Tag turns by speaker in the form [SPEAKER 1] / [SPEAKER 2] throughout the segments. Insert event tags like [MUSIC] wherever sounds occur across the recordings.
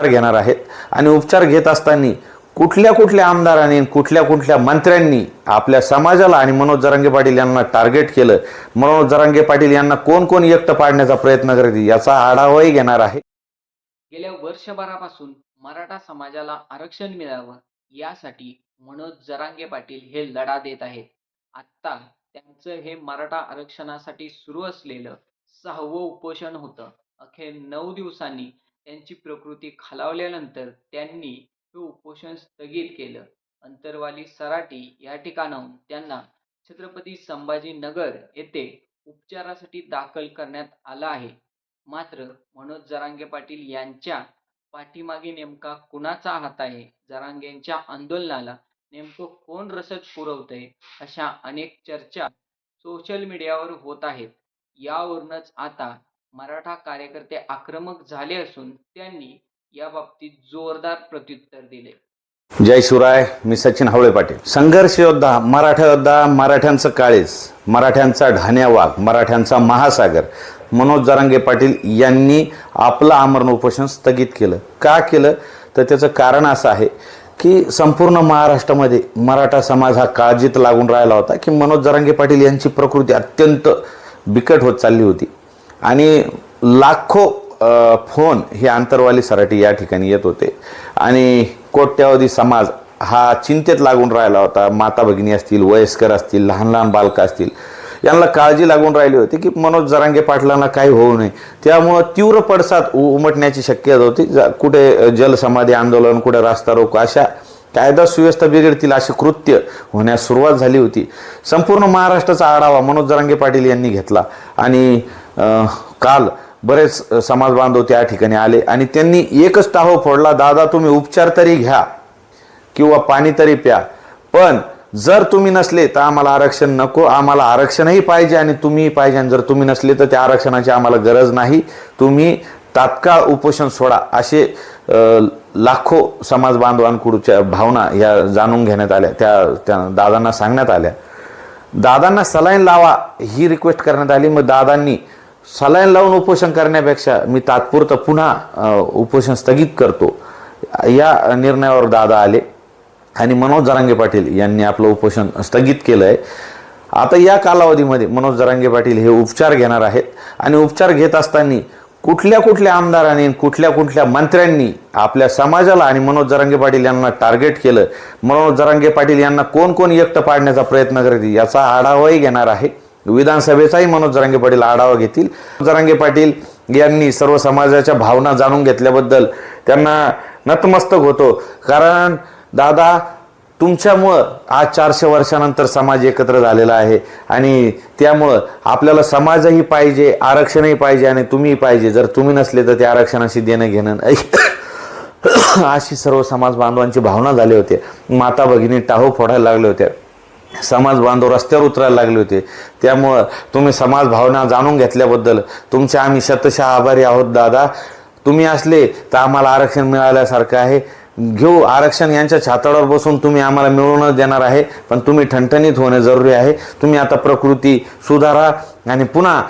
[SPEAKER 1] उपचार घेणार आहेत. आणि उपचार घेत असताना कुठल्या कुठल्या आमदारांनी कुठल्या कुठल्या मंत्र्यांनी आपल्या समाजाला आणि मनोज जरांगे पाटील यांना टार्गेट केलं? मनोज जरांगे पाटील यांना कोण कोण एकटं पाडण्याचा प्रयत्न करत याचा आढावाही घेणार आहे.
[SPEAKER 2] गेल्या वर्षभरापासून मराठा समाजाला आरक्षण मिळावं यासाठी मनोज जरांगे पाटील हे लढा देत आहेत. आत्ता त्यांचं हे मराठा आरक्षणासाठी सुरू असलेलं सहावं उपोषण होतं. अखेर नऊ दिवसांनी त्यांची प्रकृती खालावल्यानंतर त्यांनी हे उपोषण स्थगित केलं. अंतरवाली सराटी या ठिकाणाहून त्यांना छत्रपती संभाजीनगर येथे उपचारासाठी दाखल करण्यात आलं आहे. मात्र मनोज जरांगे पाटील यांच्या पाठीमागे नेमका कुणाचा हात आहे? जरांगेंच्या आंदोलनाला नेमकं कोण रसद पुरवतंय? अशा अनेक चर्चा सोशल मीडियावर होत आहेत. यावरूनच आता मराठा कार्यकर्ते आक्रमक झाले असून त्यांनी या बाबतीत जोरदार प्रत्युत्तर दिले.
[SPEAKER 1] जय शिवराय मी सचिन हवळे पाटील. संघर्ष योद्धा मराठा योद्धा मराठ्यांचं काळीस मराठ्यांचा ढाण्या वाघ मराठ्यांचा महासागर. मनोज जरांगे पाटील यांनी आपलं आमरण उपोषण स्थगित केलं. का केलं? तर त्याचं कारण असं आहे की संपूर्ण महाराष्ट्रामध्ये मराठा समाज हा काळजीत लागून राहिला होता की मनोज जरांगे पाटील यांची प्रकृती अत्यंत बिकट होत चालली होती. आणि लाखो फोन हे आंतरवाली सराटी या ठिकाणी येत होते. आणि कोट्यावधी समाज हा चिंतेत लागून राहिला होता. माता भगिनी असतील वयस्कर असतील लहान लहान बालकं असतील यांना काळजी लागून राहिली होती की मनोज जरांगे पाटलांना काही होऊ नये. त्यामुळं तीव्र पडसाद उमटण्याची शक्यता होती. कुठे जलसमाधी आंदोलन कुठे रास्ता रोको अशा कायदा सुव्यवस्था बिघडतील अशी कृत्य होण्यास सुरुवात झाली होती. संपूर्ण महाराष्ट्राचा आढावा मनोज जरांगे पाटील यांनी घेतला. आणि काल बरेच समाज बांधव त्या ठिकाणी आले आणि त्यांनी एकच टाहो फोडला दादा तुम्ही उपचार तरी घ्या किंवा पाणी तरी प्या पण जर तुम्ही नसले तर आम्हाला आरक्षण नको आम्हाला आरक्षणही पाहिजे आणि तुम्हीही पाहिजे आणि जर तुम्ही नसले तर त्या आरक्षणाची आम्हाला गरज नाही. तुम्ही तात्काळ उपोषण सोडा असे लाखो समाज बांधवांकडूच्या भावना या जाणून घेण्यात आल्या त्या त्या दादांना सांगण्यात आल्या. दादांना सलाईन लावा ही रिक्वेस्ट करण्यात आली. मग दादांनी सलाईन लावून उपोषण करण्यापेक्षा मी तात्पुरतं पुन्हा उपोषण स्थगित करतो. या निर्णयावर दादा आले आणि मनोज जरांगे पाटील यांनी आपलं उपोषण स्थगित केलं आहे आता या कालावधीमध्ये मनोज जरांगे पाटील हे उपचार घेणार आहेत आणि उपचार घेत असताना कुठल्या कुठल्या आमदारांनी कुठल्या कुठल्या मंत्र्यांनी आपल्या समाजाला आणि मनोज जरांगे पाटील यांना टार्गेट केलं? मनोज जरांगे पाटील यांना कोण कोण एकटं पाडण्याचा प्रयत्न करते याचा आढावाही घेणार आहे. विधानसभेचाही मनोज जरांगे पाटील आढावा घेतील. जरांगे पाटील यांनी सर्व समाजाच्या भावना जाणून घेतल्याबद्दल त्यांना नतमस्तक होतो. कारण दादा तुमच्यामुळं आज चारशे वर्षानंतर समाज एकत्र झालेला आहे आणि त्यामुळं आपल्याला समाजही पाहिजे आरक्षणही पाहिजे आणि तुम्हीही पाहिजे. जर तुम्ही नसले तर ते आरक्षणाशी देणं घेणं नाही. [COUGHS] अशी सर्व समाज बांधवांची भावना झाली होती. माता भगिनी टाहो फोडायला लागले होते समाज बांधव रस्त्यावर उतरायला लागले होते. त्यामुळं तुम्ही समाज भावना जाणून घेतल्याबद्दल तुमचे आम्ही शतशः आभारी आहोत दादा. तुम्ही असले तर आम्हाला आरक्षण मिळाल्यासारखं आहे. घेऊ आरक्षण यांच्या छाताडावर बसून तुम्ही आम्हाला मिळवूनच देणार आहे पण तुम्ही ठणठणीत होणे जरुरी आहे. तुम्ही आता प्रकृती सुधारा आणि पुन्हा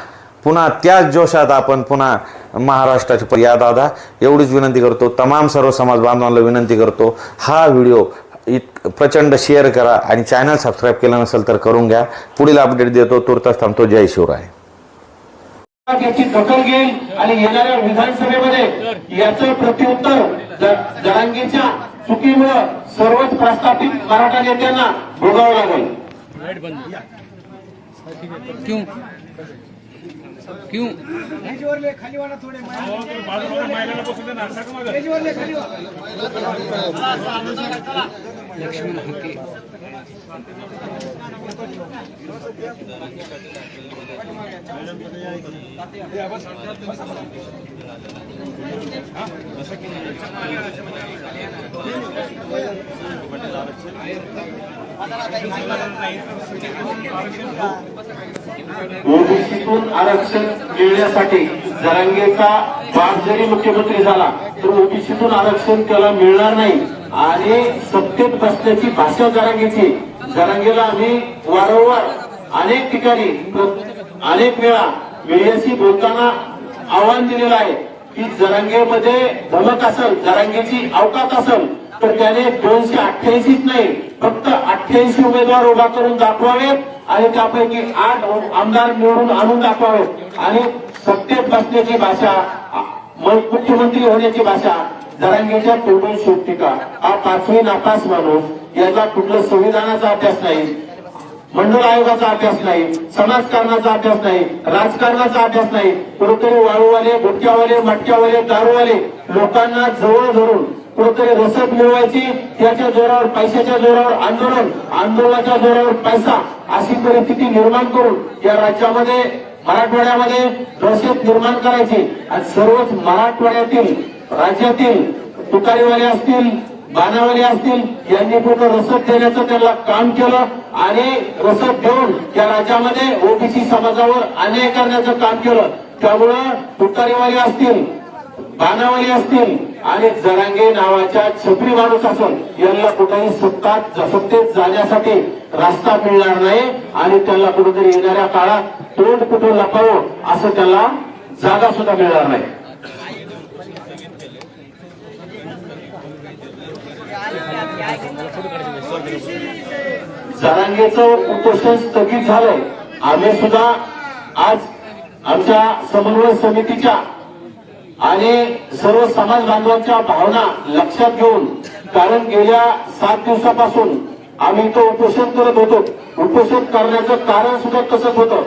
[SPEAKER 1] पुन्हा त्याच जोशात आपण पुन्हा महाराष्ट्राची या दादा. एवढीच विनंती करतो. तमाम सर्व समाज बांधवांना विनंती करतो. हा व्हिडिओ इत प्रचंड शेअर करा आणि चॅनल सबस्क्राईब केलं नसेल तर करून घ्या. पुढील अपडेट देतो. तुर्तास थांबतो. जय शिवराय.
[SPEAKER 3] याची दखल घेईल आणि येणाऱ्या विधानसभेमध्ये याचं प्रत्युत्तर ज- जरांगीच्या चुकीमुळं सर्वच प्रस्थापित मराठा नेत्यांना भोगावं लागेल.
[SPEAKER 4] क्यों? क्यों? लक्ष्मण हके
[SPEAKER 3] ओबीसीतून आरक्षण मिळण्यासाठी जरांगेचा बाप जरी मुख्यमंत्री झाला तर ओबीसीतून आरक्षण त्याला मिळणार नाही. आणि सत्तेत बसण्याची भाषा जरांगेची. जरांगीला आम्ही वारंवार अनेक ठिकाणी अनेक वेळा वेळेशी बोलताना आव्हान दिलेलं आहे की जरांगेमध्ये धमक असेल जरांगेची अवकात असेल तर त्याने दोनशे अठ्ठ्याऐंशीच नाही फक्त अठ्ठ्याऐंशी उमेदवार उभा करून दाखवावेत आणि त्यापैकी आठ आमदार निवडून आणून दाखवावेत. आणि सत्तेत बसण्याची भाषा म- मुख्यमंत्री होण्याची भाषा जरांगीरच्या टोटल शोधते हा पाचवी नापास माणूस याचा कुठला संविधानाचा अभ्यास नाही मंडळ आयोगाचा अभ्यास नाही समाजकारणाचा अभ्यास नाही राजकारणाचा अभ्यास नाही कुठेतरी वाळूवाले गुटक्यावाले मटक्यावाले दारूवाले लोकांना जवळ धरून कुठेतरी रसद मिळवायची त्याच्या जोरावर पैशाच्या जोरावर आंदोलन आंदोलनाच्या जोरावर पैसा अशी परिस्थिती निर्माण करून या राज्यामध्ये मराठवाड्यामध्ये दहशत निर्माण करायची. आणि सर्वच मराठवाड्यातील राज्यातील तुकारीवाले असतील बाणावाले असतील यांनी पूर्ण रसद देण्याचं त्यांना काम केलं आणि रसद देऊन त्या राज्यामध्ये ओबीसी समाजावर अन्याय करण्याचं काम केलं. त्यामुळं तुकारीवाले असतील बाणावाले असतील आणि जरांगे नावाच्या छपरी माणूस असून यांना कुठेही सत्तात सत्तेत जाण्यासाठी रस्ता मिळणार नाही आणि त्यांना कुठेतरी येणाऱ्या काळात तोंड कुठून लपावं असं त्याला जागा सुद्धा मिळणार नाही. जरांगेचं उपोषण स्थगित झालंय. आम्ही सुद्धा आज आमच्या समन्वय समितीच्या आणि सर्व समाज बांधवांच्या भावना लक्षात घेऊन कारण गेल्या सात दिवसापासून आम्ही इथं उपोषण करत होतो. उपोषण करण्याचं कारण सुद्धा तसंच होतं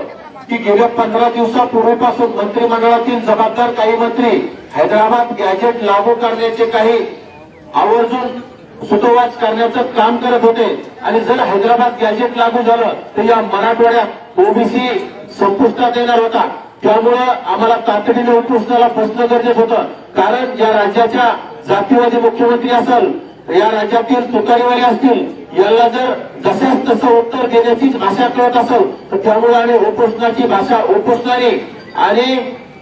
[SPEAKER 3] की गेल्या पंधरा दिवसापूर्वीपासून मंत्रिमंडळातील जबाबदार काही मंत्री हैदराबाद गॅजेट लागू करण्याचे काही आवर्जून सुतोवाच करण्याचं काम करत होते. आणि जर हैदराबाद गॅजेट लागू झालं तर या मराठवाड्यात ओबीसी संपुष्टात येणार होता. त्यामुळं आम्हाला तातडीने उपोषणाला बसणं गरजेचं होतं. कारण या राज्याच्या जातीवादी मुख्यमंत्री असेल या राज्यातील तुकारीवाले असतील याला जर जसंच तसं उत्तर देण्याचीच भाषा कळत असेल तर त्यामुळे आणि उपोषणाची भाषा उपोषणारी आणि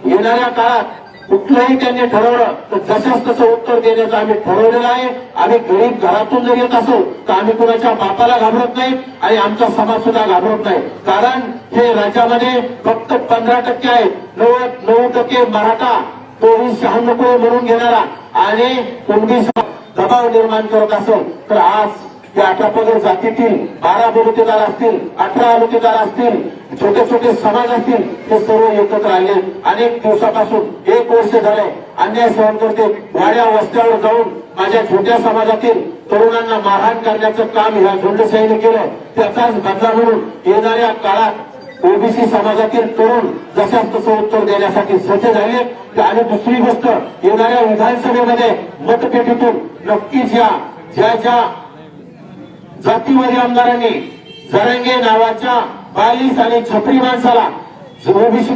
[SPEAKER 3] येणाऱ्या काळात कुठलंही त्यांनी ठरवलं तर जसंच तसं उत्तर देण्याचं आम्ही ठरवलेलं आहे. आम्ही गरीब घरातून जर येत असो तर आम्ही कुणाच्या बापाला घाबरत नाही आणि आमचा समाज सुद्धा घाबरत नाही. कारण हे राज्यामध्ये फक्त पंधरा टक्के आहे नव्वद नऊ टक्के मराठा तोही नको म्हणून घेणारा. आणि कोणती दबाव निर्माण करत असो तर आज या अठरा पगड जातीतील बारा बलुतेदार असतील अठरा अलुतेदार असतील छोटे छोटे समाज असतील ते सर्व एकत्र आले. अनेक दिवसापासून एक वर्ष झाले अन्याय सहन करते. वाड्या वस्त्यावर जाऊन माझ्या छोट्या समाजातील तरुणांना मारहाण करण्याचं काम ह्या झुंडशाहीने केलं त्याचाच बदला म्हणून येणाऱ्या काळात ओबीसी समाजातील तरुण जशाच तसं उत्तर देण्यासाठी सज्ज झाले. आणि दुसरी गोष्ट येणाऱ्या विधानसभेमध्ये मतपेटीतून नक्कीच या ज्या ज्या जातीवादी आमदारांनी जरंगे नावाच्या बालीस आणि छपरी माणसाला ओबीसी